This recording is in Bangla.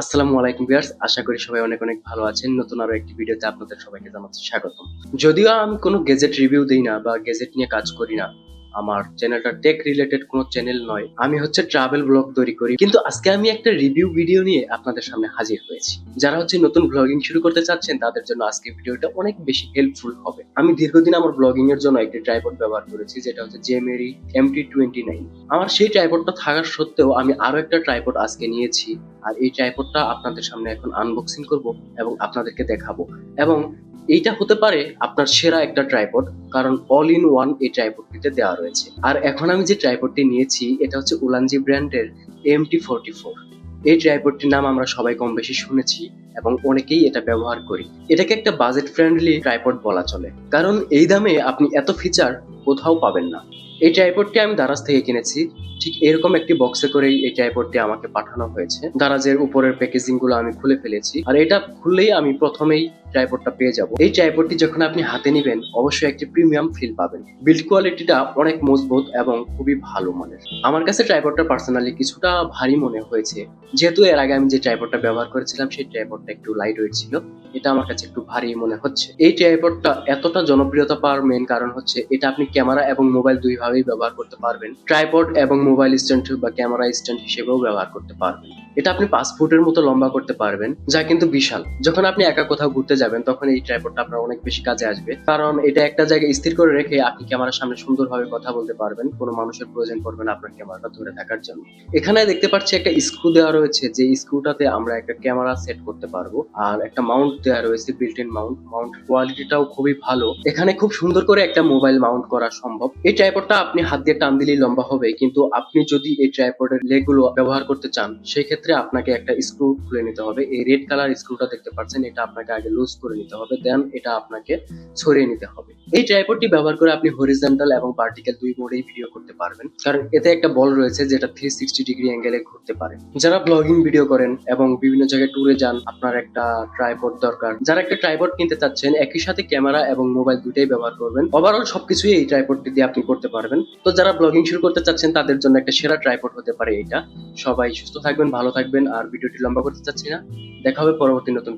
আসসালামু আলাইকুম ভিউয়ার্স, আশা করি সবাই অনেক অনেক ভালো আছেন। নতুন আরও একটি ভিডিওতে আপনাদের সবাইকে জানাচ্ছি স্বাগতম। যদিও আমি কোনো গেজেট রিভিউ দিই না বা গেজেট নিয়ে কাজ করি না আমার চ্যানেলটা টেক রিলেটেড কোনো চ্যানেল নয়। আমি হচ্ছে ট্রাভেল ব্লগ তৈরি করি। কিন্তু আজকে আমি একটা রিভিউ ভিডিও নিয়ে আপনাদের সামনে হাজির হয়েছি। যারা হচ্ছে নতুন ব্লগিং শুরু করতে চাচ্ছেন, তাদের জন্য আজকে ভিডিওটা অনেক বেশি হেল্পফুল হবে। আমি দীর্ঘদিন আমার ব্লগিং এর জন্য একটি ট্রাইপড ব্যবহার করেছি, যেটা হচ্ছে জেমেরি এমটি টোয়েন্টি নাইন আমার সেই ট্রাইপডটা থাকার সত্ত্বেও আমি আরও একটা ট্রাইপড আজকে নিয়েছি। আর এই ট্রাইপডটা আপনাদের সামনে এখন আনবক্সিং করব এবং আপনাদেরকে দেখাবো। এবং এইটা হতে পারে আপনার সেরা একটা ট্রাইপড, কারণ অল ইন ওয়ান এই ট্রাইপডটিতে দেওয়া রয়েছে। আর এখন আমি যে ট্রাইপডটি নিয়েছি, এটা হচ্ছে উলানজি ব্র্যান্ডের এমটি ফোরটি ফোর এই ট্রাইপডটির নাম আমরা সবাই কম বেশি শুনেছি এবং অনেকেই এটা ব্যবহার করি। এটাকে একটা বাজেট ফ্রেন্ডলি ট্রাইপড বলা চলে। কারণ এই দামে আপনি এত ফিচার কোথাও পাবেন না। এই ট্রাইপডটি আমি দারাজ থেকে কিনেছি। ঠিক এরকম একটি বক্সে করেই এই ট্রাইপডটি আমাকে পাঠানো হয়েছে। দারাজের উপরের প্যাকেজিংগুলো আমি খুলে ফেলেছি। আর এটা খুললেই আমি প্রথমেই ট্রাইপডটা পেয়ে যাব। এই ট্রাইপডটি যখন আপনি হাতে নেবেন, অবশ্যই একটি প্রিমিয়াম ফিল পাবেন। বিল্ড কোয়ালিটিটা অনেক মজবুত এবং খুবই ভালো মানের। আমার কাছে ট্রাইপডটা পার্সোনালি কিছুটা ভারী মনে হয়েছে। যেহেতু এর আগে আমি যে ট্রাইপডটা ব্যবহার করেছিলাম, সেই ট্রাইপডটা একটু লাইট ওয়েট ছিল। এটা আমার কাছে একটু ভারী মনে হচ্ছে। এই ট্রাইপডটা এতটা জনপ্রিয়তা পাওয়ার মেন কারণ হচ্ছে এটা আপনি ক্যামেরা এবং মোবাইল দুইভাবেই ব্যবহার করতে পারবেন। ট্রাইপড এবং মোবাইল স্ট্যান্ড বা ক্যামেরা স্ট্যান্ড হিসেবেও ব্যবহার করতে পারবেন। এটা আপনি পাঁচ ফুটের মতো লম্বা করতে পারবেন, যা কিন্তু বিশাল। যখন আপনি একা কোথাও ঘুরতে যাবেন, তখন এই ট্রাইপডটা আপনার অনেক বেশি কাজে আসবে। কারণ এটা একটা জায়গায় স্থির করে রেখে আপনি ক্যামেরার সামনে সুন্দরভাবে কথা বলতে পারবেন, কোনো মানুষের প্রয়োজন পড়বে না আপনার ক্যামেরাটা ধরে থাকার জন্য। এখানে দেখতে পাচ্ছি একটা স্ক্রু দেওয়া রয়েছে, যে স্ক্রুটাতে আমরা একটা ক্যামেরা সেট করতে পারব, আর একটা মাউন্ট দেওয়া রয়েছে বিল্ট ইন মাউন্ট। মাউন্ট কোয়ালিটিটাও খুবই ভালো। এখানে খুব সুন্দর করে একটা মোবাইল মাউন্ট করা সম্ভব। এই ট্রাইপডটা আপনি হাত দিয়ে টান দিলেই লম্বা হবে, কিন্তু আপনি যদি এই ট্রাইপডের লেগুলো ব্যবহার করতে চান, সেই ক্ষেত্রে আপনাকে একটা স্ক্রু খুলে নিতে হবে। এই রেড কালার স্ক্রুটা দেখতে পাচ্ছেন, এটা আপনাকে আগে লুজ করে নিতে হবে দেন এটা আপনাকে ছড়িয়ে নিতে হবে। এই ট্রাইপডটি ব্যবহার করে আপনি হরিজন্টাল এবং ভার্টিক্যাল দুই মোডেই ভিডিও করতে পারবেন। কারণ এতে একটা বল রয়েছে যেটা থ্রি সিক্সটি ডিগ্রি অ্যাঙ্গেলে ঘুরতে পারে। যারা ব্লগিং ভিডিও করেন এবং বিভিন্ন জায়গায় ট্যুরে যান, আপনার একটা ট্রাইপড দরকার। যারা একটা ট্রাইপড কিনতে চাচ্ছেন, একই সাথে ক্যামেরা এবং মোবাইল দুটাই ব্যবহার করবেন। ওভারঅল সবকিছুই এই ট্রাইপডটি দিয়ে আপনি করতে পারবেন। তো যারা ব্লগিং শুরু করতে চাচ্ছেন, তাদের জন্য একটা সেরা ট্রাইপড হতে পারে এটা সবাই সুস্থ থাকবেন, ভালো থাকবেন আর ভিডিওটি লম্বা করতে চাচ্ছি না। দেখা হবে পরবর্তী নতুন